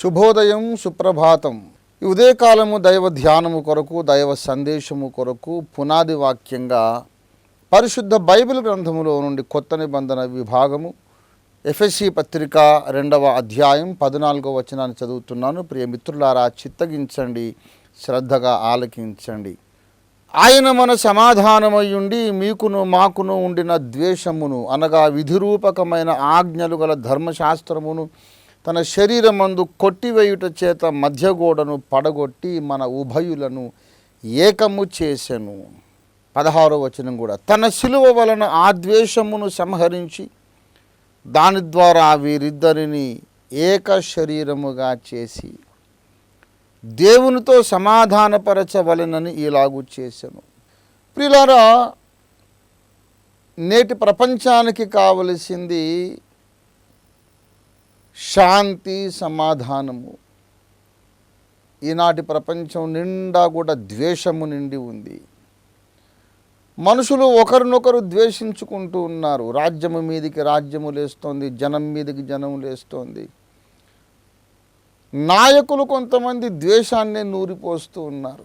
శుభోదయం సుప్రభాతం. ఈ ఉదయకాలము దైవ ధ్యానము కొరకు దైవ సందేశము కొరకు పునాది వాక్యంగా పరిశుద్ధ బైబిల్ గ్రంథములో నుండి కొత్త నిబంధన విభాగము ఎఫ్ఎస్సి పత్రిక రెండవ అధ్యాయం పద్నాలుగో వచనాన్ని చదువుతున్నాను. ప్రియమిత్రులారా చిత్తగించండి శ్రద్ధగా ఆలకించండి. ఆయన మన సమాధానమయ్యుండి మీకును మాకును ఉండిన ద్వేషమును అనగా విధిరూపకమైన ఆజ్ఞలు గల ధర్మశాస్త్రమును తన శరీరమందు కొట్టివేయుట చేత మధ్యగోడను పడగొట్టి మన ఉభయులను ఏకము చేసెను. పదహారో వచనం కూడా. తన శిలువ వలన ఆ ద్వేషమును సంహరించి దాని ద్వారా వీరిద్దరిని ఏక శరీరముగా చేసి దేవునితో సమాధానపరచవలెనని ఇలాగు చేశాను ప్రిలారా నేటి ప్రపంచానికి కావలసింది శాంతి సమాధానము. ఈనాటి ప్రపంచం నిండా కూడా ద్వేషము నిండి ఉంది. మనుషులు ఒకరినొకరు ద్వేషించుకుంటూ ఉన్నారు. రాజ్యము మీదికి రాజ్యము లేస్తోంది జనం మీదికి జనం లేస్తోంది. నాయకులు కొంతమంది ద్వేషాన్ని నూరిపోస్తూ ఉన్నారు.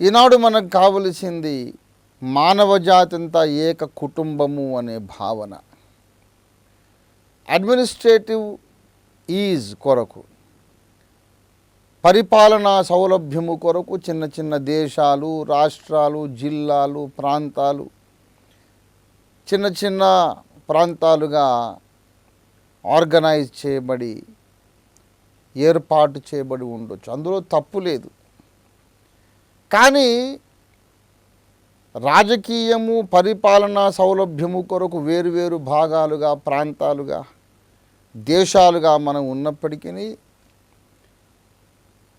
ఈనాడు మనకు కావలసింది మానవ జాతంతా ఏక కుటుంబము అనే భావన. అడ్మినిస్ట్రేటివ్ ఈజ్ కొరకు పరిపాలనా సౌలభ్యము కొరకు చిన్న చిన్న దేశాలు రాష్ట్రాలు జిల్లాలు ప్రాంతాలు చిన్న చిన్న ప్రాంతాలుగా ఆర్గనైజ్ చేయబడి ఏర్పాటు చేయబడి ఉండొచ్చు. అందులో తప్పు లేదు. కానీ రాజకీయము పరిపాలనా సౌలభ్యము కొరకు వేరువేరు భాగాలుగా ప్రాంతాలుగా దేశాలుగా మనం ఉన్నప్పటికీ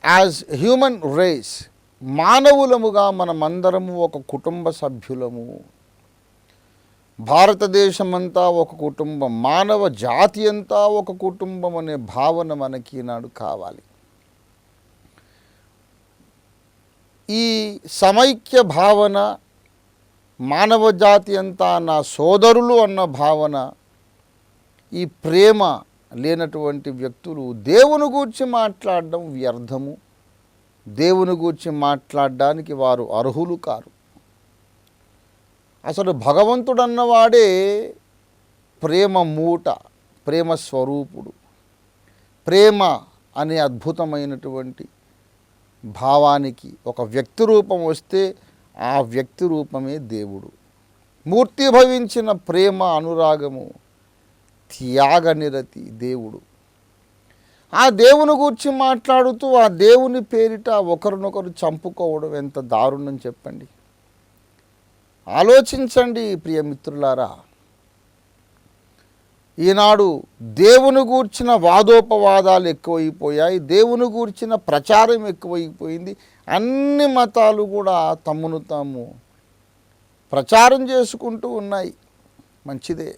యాజ్ హ్యూమన్ రేస్ మానవులముగా మనమందరము ఒక కుటుంబ సభ్యులము. భారతదేశమంతా ఒక కుటుంబం మానవ జాతి అంతా ఒక కుటుంబం అనే భావన మనకి ఈనాడు కావాలి. ఈ సమైక్య భావన మానవ జాతి అంతా నా సోదరులు అన్న భావన ఈ ప్రేమ లేనటువంటి వ్యక్తులు దేవుని గూర్చి మాట్లాడడం వ్యర్థము. దేవుని గూర్చి మాట్లాడడానికి వారు అర్హులు కారు. అసలు భగవంతుడన్నవాడే ప్రేమ మూట ప్రేమ స్వరూపుడు. ప్రేమ అనే అద్భుతమైనటువంటి భావానికి ఒక వ్యక్తి రూపం వస్తే ఆ వ్యక్తి రూపమే దేవుడు. మూర్తి భవించిన ప్రేమ అనురాగము త్యాగనిరతి దేవుడు. ఆ దేవుని గురించి మాట్లాడుతూ ఆ దేవుని పేరిట ఒకరినొకరు చంపుకోవడం ఎంత దారుణం చెప్పండి. ఆలోచించండి ప్రియమిత్రులారా ఈనాడు దేవుని గూర్చిన వాదోపవాదాలు ఎక్కువైపోయాయి దేవుని గూర్చిన ప్రచారం ఎక్కువైపోయింది అన్ని మతాలు కూడా తమను తాము ప్రచారం చేసుకుంటూ ఉన్నాయి. మంచిదే.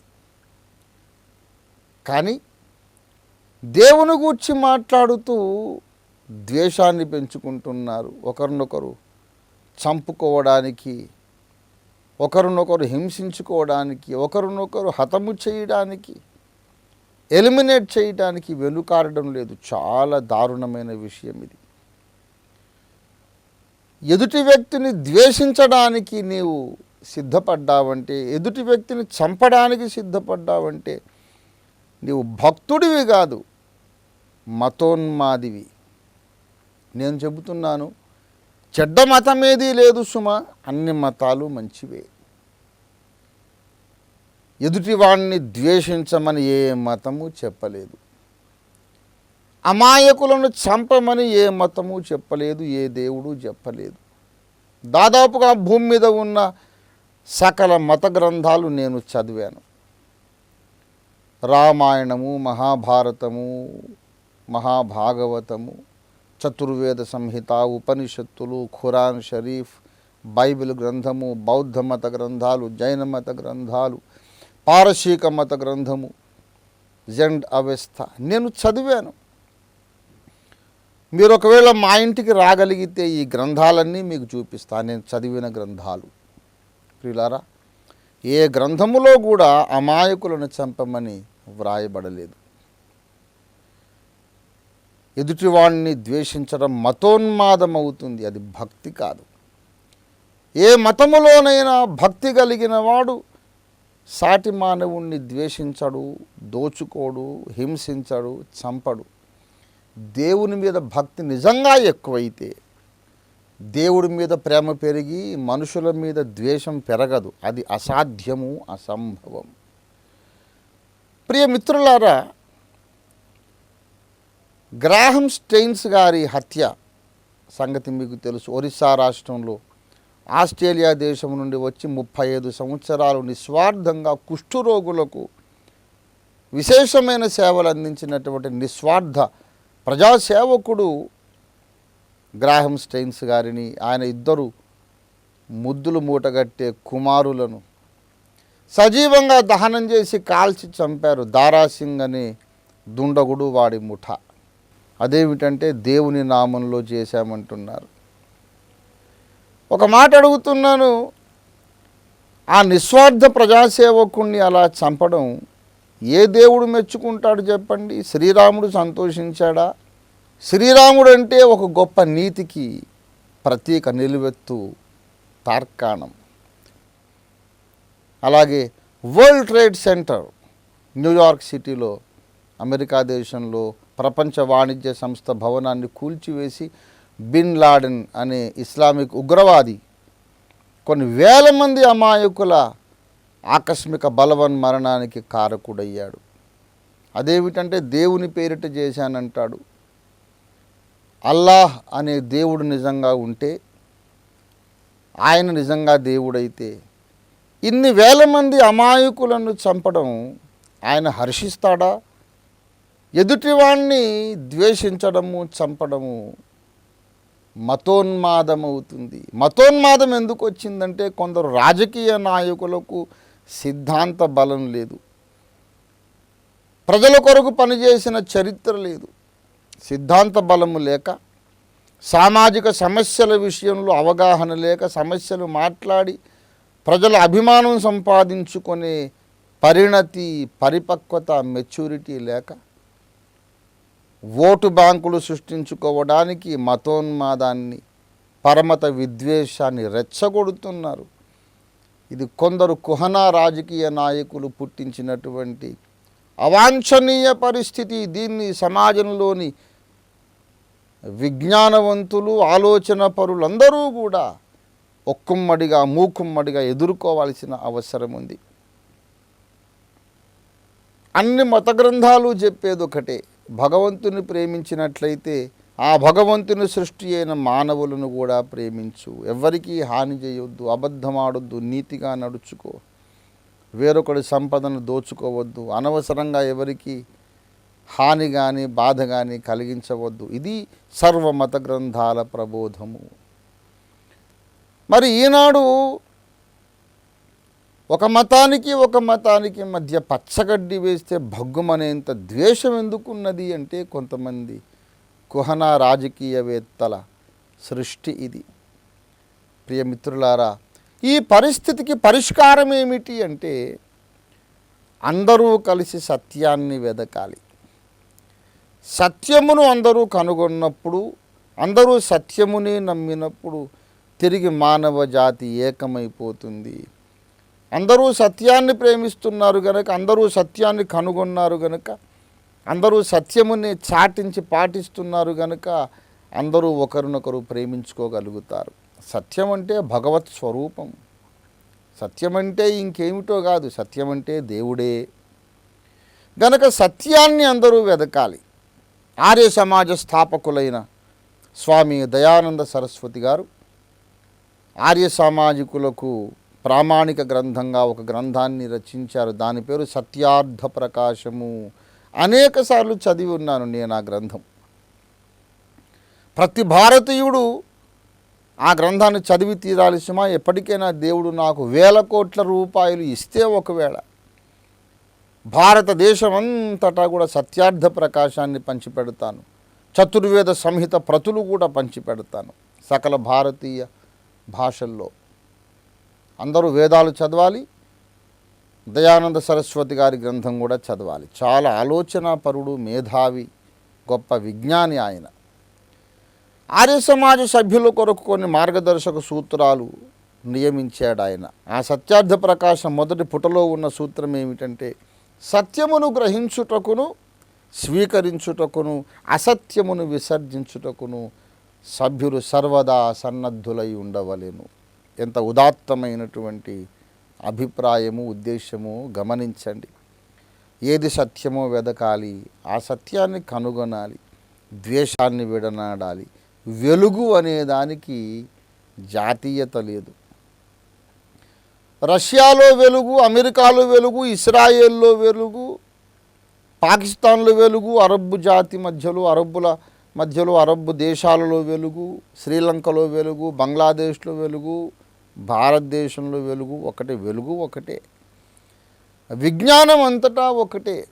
కానీ దేవుని గూర్చి మాట్లాడుతూ ద్వేషాన్ని పెంచుకుంటున్నారు. ఒకరినొకరు చంపుకోవడానికి ఒకరినొకరు హింసించుకోవడానికి ఒకరినొకరు హతము చేయడానికి ఎలిమినేట్ చేయడానికి వెనుకాడడం లేదు. చాలా దారుణమైన విషయం ఇది. ఎదుటి వ్యక్తిని ద్వేషించడానికి నీవు సిద్ధపడ్డావంటే ఎదుటి వ్యక్తిని చంపడానికి సిద్ధపడ్డావంటే నీవు భక్తుడివి కాదు మతోన్మాదివి. నేను చెబుతున్నాను చెడ్డ మతం ఏదీ లేదు సుమ అన్ని మతాలు మంచివే. ఎదుటివాణ్ణి ద్వేషించమని ఏ మతము చెప్పలేదు. అమాయకులను చంపమని ఏ మతము చెప్పలేదు ఏ దేవుడు చెప్పలేదు. దాదాపుగా భూమి మీద ఉన్న సకల మత గ్రంథాలు నేను చదివాను. రామాయణము మహాభారతము మహాభాగవతము చతుర్వేద సంహిత ఉపనిషత్తులు ఖురాన్ షరీఫ్ బైబిల్ గ్రంథము బౌద్ధ మత గ్రంథాలు జైన మత గ్రంథాలు పారసీక మత గ్రంథము జెండ్ అవస్థ. నేను చదివాను. మీరు ఒకవేళ మా ఇంటికి రాగలిగితే ఈ గ్రంథాలన్నీ మీకు చూపిస్తాను నేను చదివిన గ్రంథాలు. ప్రియులారా ఏ గ్రంథములో కూడా అమాయకులను చంపమని వ్రాయబడలేదు. ఎదుటివాడిని ద్వేషించడం మతోన్మాదం అవుతుంది అది భక్తి కాదు. ఏ మతములోనైనా భక్తి కలిగిన వాడు సాటి మానవుణ్ణి ద్వేషించడు దోచుకోడు హింసించడు చంపడు. దేవుని మీద భక్తి నిజంగా ఎక్కువైతే దేవుడి మీద ప్రేమ పెరిగి మనుషుల మీద ద్వేషం పెరగదు. అది అసాధ్యము అసంభవం. ప్రియ మిత్రులారా గ్రాహం స్టెయిన్స్ గారి హత్య సంగతి మీకు తెలుసు. ఒరిస్సా రాష్ట్రంలో ఆస్ట్రేలియా దేశం నుండి వచ్చి ముప్పై ఐదు సంవత్సరాలు నిస్వార్థంగా కుష్ఠురోగులకు విశేషమైన సేవలు అందించినటువంటి నిస్వార్థ ప్రజాసేవకుడు గ్రాహం స్టెయిన్స్ గారిని ఆయన ఇద్దరు ముద్దులు మూటగట్టే కుమారులను సజీవంగా దహనం చేసి కాల్చి చంపారు దారాసింగ్ అనే దుండగుడు వాడి ముఠ. అదేమిటంటే దేవుని నామంలో చేశామంటున్నారు. ఒక మాట అడుగుతున్నాను ఆ నిస్వార్థ ప్రజాసేవకుణ్ణి అలా చంపడం ఏ దేవుడు మెచ్చుకుంటాడు చెప్పండి? శ్రీరాముడు సంతోషించాడా? శ్రీరాముడు అంటే ఒక గొప్ప నీతికి ప్రతీక నిలువెత్తు తార్కాణం. అలాగే world trade centre New York సిటీలో అమెరికా దేశంలో ప్రపంచ వాణిజ్య సంస్థ భవనాన్ని కూల్చివేసి బిన్ లాడెన్ అనే ఇస్లామిక్ ఉగ్రవాది కొన్ని వేల మంది అమాయకుల ఆకస్మిక బలవన్ మరణానికి కారకుడయ్యాడు. అదేమిటంటే దేవుని పేరిట చేశానంటాడు. అల్లాహ్ అనే దేవుడు నిజంగా ఉంటే ఆయన నిజంగా దేవుడైతే ఇన్ని వేల మంది అమాయకులను చంపడం ఆయన హర్షిస్తాడా? ఎదుటివాణ్ణి ద్వేషించడము చంపడము మతోన్మాదమవుతుంది. మతోన్మాదం ఎందుకు వచ్చిందంటే కొందరు రాజకీయ నాయకులకు సిద్ధాంత బలం లేదు. ప్రజల కొరకు పనిచేసిన చరిత్ర లేదు. సిద్ధాంత బలము లేక సామాజిక సమస్యల విషయంలో అవగాహన లేక సమస్యలు మాట్లాడి ప్రజల అభిమానం సంపాదించుకునే పరిణతి పరిపక్వత మెచ్యూరిటీ లేక ఓటు బ్యాంకులు సృష్టించుకోవడానికి మతోన్మాదాన్ని పరమత విద్వేషాన్ని రెచ్చగొడుతున్నారు. ఇది కొందరు కుహనా రాజకీయ నాయకులు పుట్టించినటువంటి అవాంఛనీయ పరిస్థితి దీన్ని సమాజంలోని విజ్ఞానవంతులు ఆలోచన పరులందరూ కూడా ఒక్కుమ్మడిగా మూకుమ్మడిగా ఎదుర్కోవాల్సిన అవసరం ఉంది. అన్ని మత గ్రంథాలు చెప్పేది ఒకటే భగవంతుని ప్రేమించినట్లయితే ఆ భగవంతుని సృష్టి అయిన మానవులను కూడా ప్రేమించు. ఎవరికీ హాని చేయొద్దు అబద్ధమాడొద్దు నీతిగా నడుచుకో. వేరొకడి సంపదను దోచుకోవద్దు. అనవసరంగా ఎవరికి హాని కానీ బాధ కానీ కలిగించవద్దు. ఇది సర్వమత గ్రంథాల ప్రబోధము. మరి ఈనాడు ఒక మతానికి ఒక మతానికి మధ్య పచ్చగడ్డి వేస్తే భగ్గుమనేంత ద్వేషం ఎందుకున్నది అంటే కొంతమంది కుహనా రాజకీయవేత్తల సృష్టి ఇది. ప్రియమిత్రులారా ఈ పరిస్థితికి పరిష్కారం ఏమిటి అంటే అందరూ కలిసి సత్యాన్ని వెదకాలి. సత్యమును అందరూ కనుగొన్నప్పుడు అందరూ సత్యముని నమ్మినప్పుడు తిరిగి మానవ జాతి ఏకమైపోతుంది. అందరూ సత్యాన్ని ప్రేమిస్తున్నారు గనక అందరూ సత్యాన్ని కనుగొన్నారు గనక అందరూ సత్యముని చాటించి పాటిస్తున్నారు గనక అందరూ ఒకరినొకరు ప్రేమించుకోగలుగుతారు. సత్యం అంటే భగవత్ స్వరూపం. సత్యం అంటే ఇంకేమిటో కాదు సత్యం అంటే దేవుడే. గనక సత్యాన్ని అందరూ వెదకాలి. ఆర్య సమాజ స్థాపకులైన స్వామి దయానంద సరస్వతి గారు ఆర్య సామాజికులకు ప్రామాణిక గ్రంథంగా ఒక గ్రంథాన్ని రచించారు. దాని పేరు సత్యార్థ ప్రకాశము. అనేకసార్లు చదివి ఉన్నాను నేను ఆ గ్రంథం. ప్రతి భారతీయుడు ఆ గ్రంథాన్ని చదివి తీరాలి సుమా ఎప్పటికైనా దేవుడు నాకు వేల కోట్ల రూపాయలు ఇస్తే ఒకవేళ. భారతదేశం అంతటా కూడా సత్యార్థ ప్రకాశాన్ని పంచిపెడతాను. చతుర్వేద సంహిత ప్రతులు కూడా పంచిపెడతాను సకల భారతీయ భాషల్లో. అందరూ వేదాలు చదవాలి దయానంద సరస్వతి గారి గ్రంథం కూడా చదవాలి. చాలా ఆలోచనాపరుడు మేధావి గొప్ప విజ్ఞాని ఆయన. ఆర్య సమాజ సభ్యుల కొరకు కొన్ని మార్గదర్శక సూత్రాలు నియమించాడు ఆయన. ఆ సత్యార్థ ప్రకాశం మొదటి పుటలో ఉన్న సూత్రం ఏమిటంటే సత్యమును గ్రహించుటకును స్వీకరించుటకును అసత్యమును విసర్జించుటకును సభ్యులు సర్వదా సన్నద్ధులై ఉండవలేను. ఎంత ఉదాత్తమైనటువంటి అభిప్రాయము ఉద్దేశము గమనించండి. ఏది సత్యమో వెదకాలి ఆ సత్యాన్ని కనుగొనాలి ద్వేషాన్ని విడనాడాలి వెలుగు అనే దానికి జాతీయత లేదు. రష్యాలో వెలుగు అమెరికాలో వెలుగు ఇస్రాయేల్లో వెలుగు పాకిస్తాన్లో వెలుగు అరబ్బు జాతి మధ్యలో అరబ్బుల మధ్యలో అరబ్బు దేశాలలో వెలుగు శ్రీలంకలో వెలుగు బంగ్లాదేశ్లో వెలుగు భారతదేశంలో వెలుగు ఒకటే వెలుగు ఒకటే. విజ్ఞానం అంతటా ఒకటే.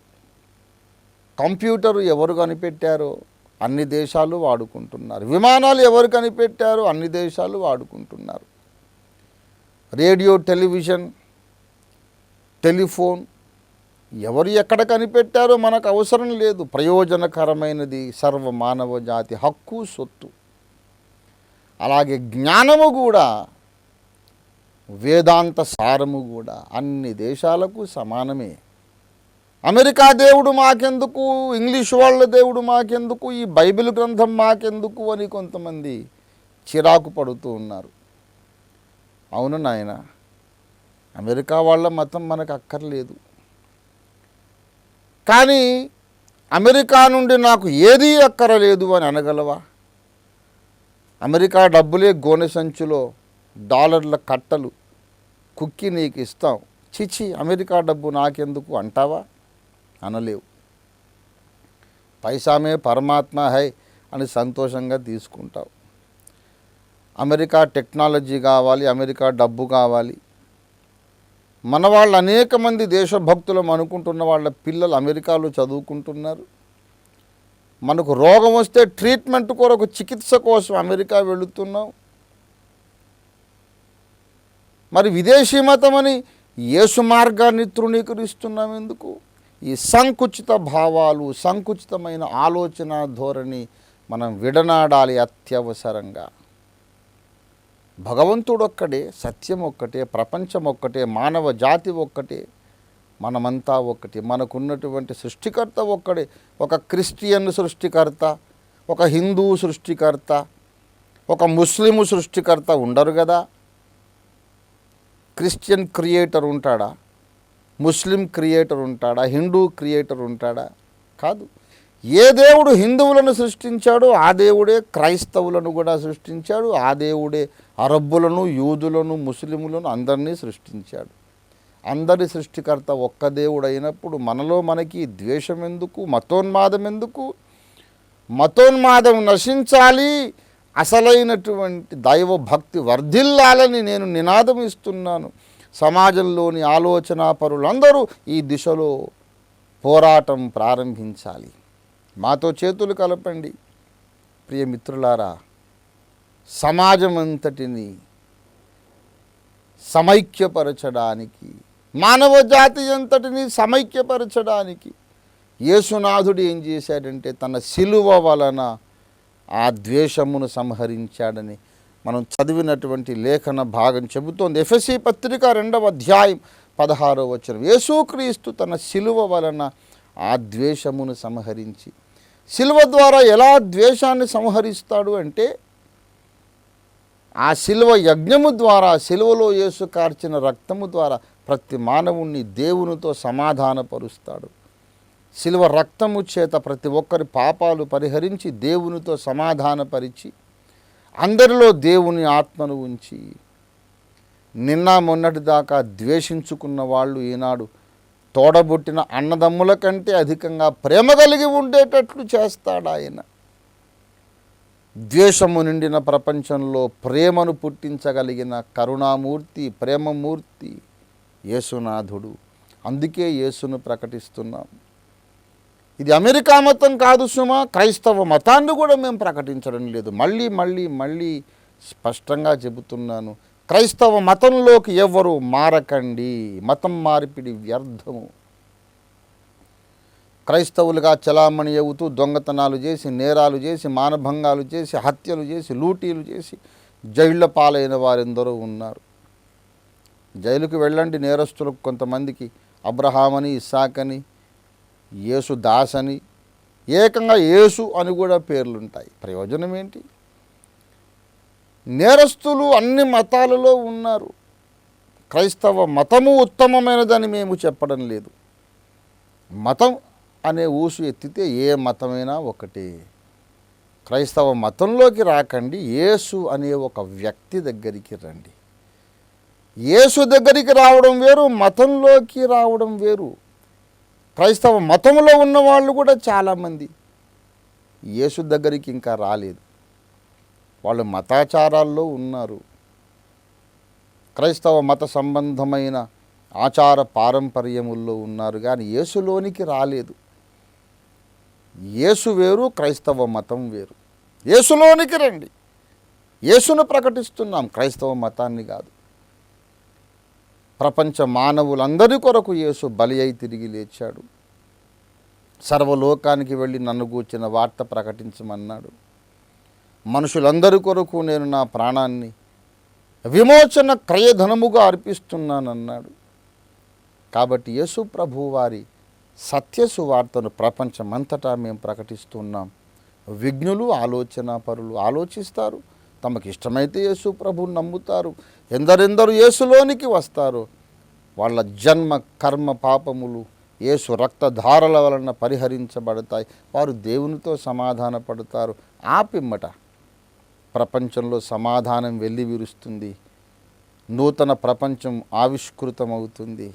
కంప్యూటర్ ఎవరు కనిపెట్టారో అన్ని దేశాలు వాడుకుంటున్నారు. విమానాలు ఎవరు కనిపెట్టారు అన్ని దేశాలు వాడుకుంటున్నారు. రేడియో టెలివిజన్ టెలిఫోన్ ఎవరు ఎక్కడ కనిపెట్టారో మనకు అవసరం లేదు. ప్రయోజనకరమైనది సర్వ మానవ జాతి హక్కు సొత్తు. అలాగే జ్ఞానము కూడా వేదాంత సారము కూడా అన్ని దేశాలకు సమానమే. అమెరికా దేవుడు మాకెందుకు? ఇంగ్లీష్ వాళ్ళ దేవుడు మాకెందుకు? ఈ బైబిల్ గ్రంథం మాకెందుకు? అని కొంతమంది చిరాకు పడుతూ ఉన్నారు. అవును నాయన అమెరికా వాళ్ళ మతం మనకు అక్కర్లేదు. కానీ అమెరికా నుండి నాకు ఏదీ అక్కరలేదు అని అనగలవా? అమెరికా డబ్బులే గోనె సంచులో డాలర్ల కట్టలు కుక్కి నీకు ఇస్తాం. చిచి అమెరికా డబ్బు నాకెందుకు అంటావా? అనలేవు. పైసామే పరమాత్మ హై అని సంతోషంగా తీసుకుంటావు. అమెరికా టెక్నాలజీ కావాలి అమెరికా డబ్బు కావాలి. మన వాళ్ళు అనేక మంది దేశభక్తులం అనుకుంటున్న వాళ్ళ పిల్లలు అమెరికాలో చదువుకుంటున్నారు. మనకు రోగం వస్తే ట్రీట్మెంట్ కొరకు చికిత్స కోసం అమెరికా వెళుతున్నాం మరి విదేశీ మతమని యేసు మార్గాన్ని తృణీకరిస్తున్నాం ఎందుకు? ఈ సంకుచిత భావాలు సంకుచితమైన ఆలోచన ధోరణి మనం విడనాడాలి అత్యవసరంగా. భగవంతుడు సత్యం ఒక్కటే ప్రపంచం ఒక్కటే మానవ జాతి ఒక్కటే మనమంతా ఒక్కటి మనకున్నటువంటి సృష్టికర్త ఒక్కడే ఒక క్రిస్టియన్ సృష్టికర్త ఒక హిందూ సృష్టికర్త ఒక ముస్లిము సృష్టికర్త ఉండరు కదా క్రిస్టియన్ క్రియేటర్ ఉంటాడా? ముస్లిం క్రియేటర్ ఉంటాడా? హిందూ క్రియేటర్ ఉంటాడా? కాదు. ఏ దేవుడు హిందువులను సృష్టించాడో ఆ దేవుడే క్రైస్తవులను కూడా సృష్టించాడు. ఆ దేవుడే అరబ్బులను యూదులను ముస్లిములను అందరినీ సృష్టించాడు. అందరి సృష్టికర్త ఒక్క దేవుడు అయినప్పుడు మనలో మనకి ద్వేషం ఎందుకు? మతోన్మాదం ఎందుకు? మతోన్మాదం నశించాలి. అసలైనటువంటి దైవ భక్తి వర్ధిల్లాలని నేను నినాదం ఇస్తున్నాను. సమాజంలోని ఆలోచన పరులందరూ ఈ దిశలో పోరాటం ప్రారంభించాలి. మాతో చేతులు కలపండి. ప్రియమిత్రులారా సమాజం అంతటిని సమైక్యపరచడానికి మానవ జాతి అంతటిని సమైక్యపరచడానికి యేసునాథుడు ఏం చేశాడంటే తన శిలువ వలన ఆ ద్వేషమును సంహరించాడని మనం చదివినటువంటి లేఖన భాగం చెబుతోంది. ఎఫ్ఎస్సి పత్రిక రెండవ అధ్యాయం పదహారో వచనం. యేసుక్రీస్తు తన శిలువ వలన ఆ ద్వేషమును సంహరించి శిలువ ద్వారా ఎలా ద్వేషాన్ని సంహరిస్తాడు అంటే ఆ శిలువ యజ్ఞము ద్వారా శిలువలో యేసు కార్చిన రక్తము ద్వారా ప్రతి మానవుణ్ణి దేవునితో సమాధానపరుస్తాడు. శిలువ రక్తము చేత ప్రతి ఒక్కరి పాపాలు పరిహరించి దేవునితో సమాధానపరిచి అందరిలో దేవుని ఆత్మను ఉంచి నిన్న మొన్నటి దాకా ద్వేషించుకున్న వాళ్ళు ఈనాడు తోడబుట్టిన అన్నదమ్ముల కంటే అధికంగా ప్రేమ కలిగి ఉండేటట్లు చేస్తాడు ఆయన. ద్వేషము నిండిన ప్రపంచంలో ప్రేమను పుట్టించగలిగిన కరుణామూర్తి ప్రేమమూర్తి యేసునాథుడు. అందుకే యేసును ప్రకటిస్తున్నాం. ఇది అమెరికా మతం కాదు సుమా క్రైస్తవ మతాన్ని కూడా మేము ప్రకటించడం లేదు. మళ్ళీ మళ్ళీ మళ్ళీ స్పష్టంగా చెబుతున్నాను. క్రైస్తవ మతంలోకి ఎవరు మారకండి? మతం మార్పిడి వ్యర్థము. క్రైస్తవులుగా చలామణి అవుతూ దొంగతనాలు చేసి నేరాలు చేసి మానభంగాలు చేసి హత్యలు చేసి లూటీలు చేసి జైళ్ళ పాలైన వారెందరో ఉన్నారు. జైలుకు వెళ్ళండి నేరస్తులకు కొంతమందికి. అబ్రహామని ఇస్సాకని యేసు దాస్ అని ఏకంగా యేసు అని కూడా పేర్లుంటాయి. ప్రయోజనం ఏంటి? నేరస్తులు అన్ని మతాలలో ఉన్నారు. క్రైస్తవ మతము ఉత్తమమైనదని మేము చెప్పడం లేదు. మతం అనే ఊసు ఎత్తితే ఏ మతమైనా ఒకటే. క్రైస్తవ మతంలోకి రాకండి యేసు అనే ఒక వ్యక్తి దగ్గరికి రండి. యేసు దగ్గరికి రావడం వేరు మతంలోకి రావడం వేరు. క్రైస్తవ మతంలో ఉన్న వాళ్ళు కూడా చాలామంది. యేసు దగ్గరికి ఇంకా రాలేదు. వాళ్ళు మతాచారాల్లో ఉన్నారు. క్రైస్తవ మత సంబంధమైన ఆచార పారంపర్యముల్లో ఉన్నారు కానీ యేసులోనికి రాలేదు. యేసు వేరు క్రైస్తవ మతం వేరు. యేసులోనికి రండి. యేసును ప్రకటిస్తున్నాం. క్రైస్తవ మతాన్ని కాదు. ప్రపంచ మానవులందరి కొరకు యేసు బలి అయి తిరిగి లేచాడు. సర్వలోకానికి వెళ్ళి నన్ను కూర్చిన వార్త ప్రకటించమన్నాడు. మనుషులందరి కొరకు నేను నా ప్రాణాన్ని విమోచన క్రయధనముగా అర్పిస్తున్నానన్నాడు. కాబట్టి యేసు ప్రభు వారి సత్యసు వార్తను ప్రపంచమంతటా మేము ప్రకటిస్తున్నాం. విఘ్నులు ఆలోచన పరులు ఆలోచిస్తారు. తమకు ఇష్టమైతే యేసు ప్రభువు నమ్ముతారు. ఎందరెందరు యేసులోనికి వస్తారు. వాళ్ళ జన్మ కర్మ పాపములు యేసు రక్తధారల వలన పరిహరించబడతాయి. వారు దేవునితో సమాధాన పడతారు ఆ పిమ్మట ప్రపంచంలో సమాధానం వెళ్ళి విరుస్తుంది. నూతన ప్రపంచం ఆవిష్కృతమవుతుంది.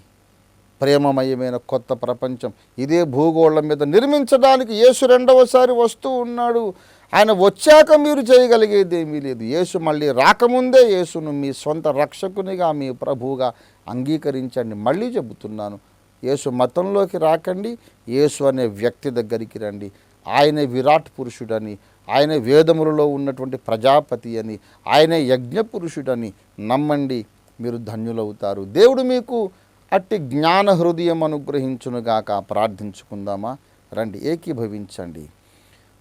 ప్రేమమయమైన కొత్త ప్రపంచం ఇదే భూగోళం మీద నిర్మించడానికి యేసు రెండవసారి వస్తూ ఉన్నాడు. ఆయన వచ్చాక మీరు చేయగలిగేది ఏమీ లేదు. యేసు మళ్ళీ రాకముందే యేసును మీ సొంత రక్షకునిగా మీ ప్రభువుగా అంగీకరించండి. మళ్ళీ చెబుతున్నాను యేసు మతంలోకి రాకండి యేసు అనే వ్యక్తి దగ్గరికి రండి. ఆయనే విరాట్ పురుషుడని ఆయన వేదములలో ఉన్నటువంటి ప్రజాపతి అని ఆయనే యజ్ఞ పురుషుడని నమ్మండి మీరు ధన్యులవుతారు. దేవుడు మీకు అట్టి జ్ఞాన హృదయం అనుగ్రహించునుగాక ప్రార్థించుకుందామా? రండి ఏకీభవించండి.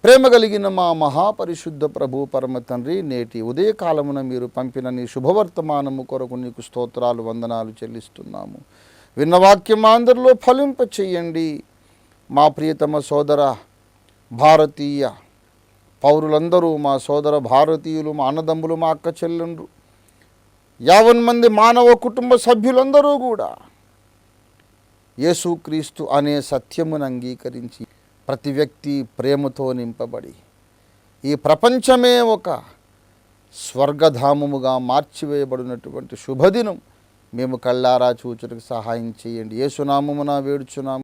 ప్రేమ కలిగిన మా మహాపరిశుద్ధ ప్రభు పరమ తండ్రి నేటి ఉదయకాలమున మీరు పంపిన నీ శుభవర్తమానము కొరకు నీకు స్తోత్రాలు వందనాలు చెల్లిస్తున్నాము. విన్న వాక్యం మా అందరిలో ఫలింప చెయ్యండి మా ప్రియతమ సోదర భారతీయ పౌరులందరూ మా సోదర భారతీయులు మా అన్నదమ్ములు మా అక్క చెల్లెండ్రు యావన్ మంది మానవ కుటుంబ సభ్యులందరూ కూడా యేసుక్రీస్తు అనే సత్యమును అంగీకరించి ప్రతి వ్యక్తి ప్రేమతో నింపబడి ఈ ప్రపంచమే ఒక స్వర్గధామముగా మార్చివేయబడినటువంటి శుభదినం. మేము కళ్ళారా చూచుటకు సహాయం చేయండి. యేసునామమున వేడుచున్నాము.